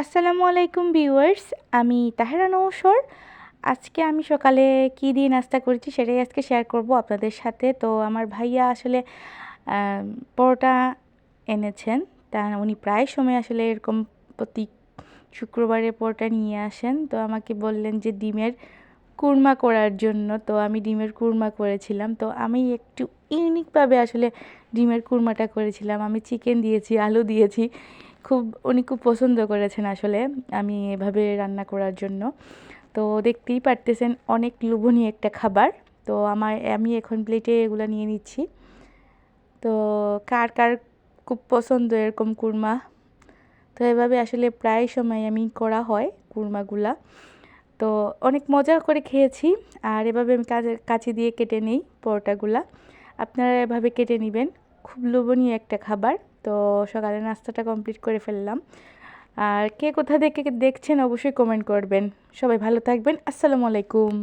আসসালামু আলাইকুম ভিউয়ার্স, আমি তাহেরা নৌসর। আজকে আমি সকালে কি দিয়ে নাস্তা করেছি সেটাই আজকে শেয়ার করব আপনাদের সাথে। তো আমার ভাইয়া আসলে পরোটা এনেছেন। তা উনি প্রায় সময় আসলে এরকম প্রতি শুক্রবারে পরোটা নিয়ে আসেন। তো আমাকে বললেন যে ডিমের কুরমা করার জন্য। তো আমি ডিমের কুরমা করেছিলাম। তো আমি একটু ইউনিকভাবে আসলে ডিমের কুরমাটা করেছিলাম। আমি চিকেন দিয়েছি, আলু দিয়েছি। খুব, উনি খুব পছন্দ করেছেন আসলে আমি এভাবে রান্না করার জন্য। তো দেখতেই পারতেছেন অনেক লোভনীয় একটা খাবার। তো আমার, আমি এখন প্লেটে এগুলো নিয়ে নিচ্ছি। তো কার কার খুব পছন্দ এরকম কুরমা? তো এভাবে আসলে প্রায় সময় আমি করা হয় কুরমাগুলা। তো অনেক মজা করে খেয়েছি আর এভাবে আমি কাঁচি দিয়ে কেটে নিই পরোটাগুলা। আপনারা এভাবে কেটে নেবেন। খুব লোভনীয় একটা খাবার। তো সকালে নাস্তাটা কমপ্লিট করে ফেললাম। আর কে কোথা থেকে দেখছেন অবশ্যই কমেন্ট করবেন। সবাই ভালো থাকবেন। আসসালামু আলাইকুম।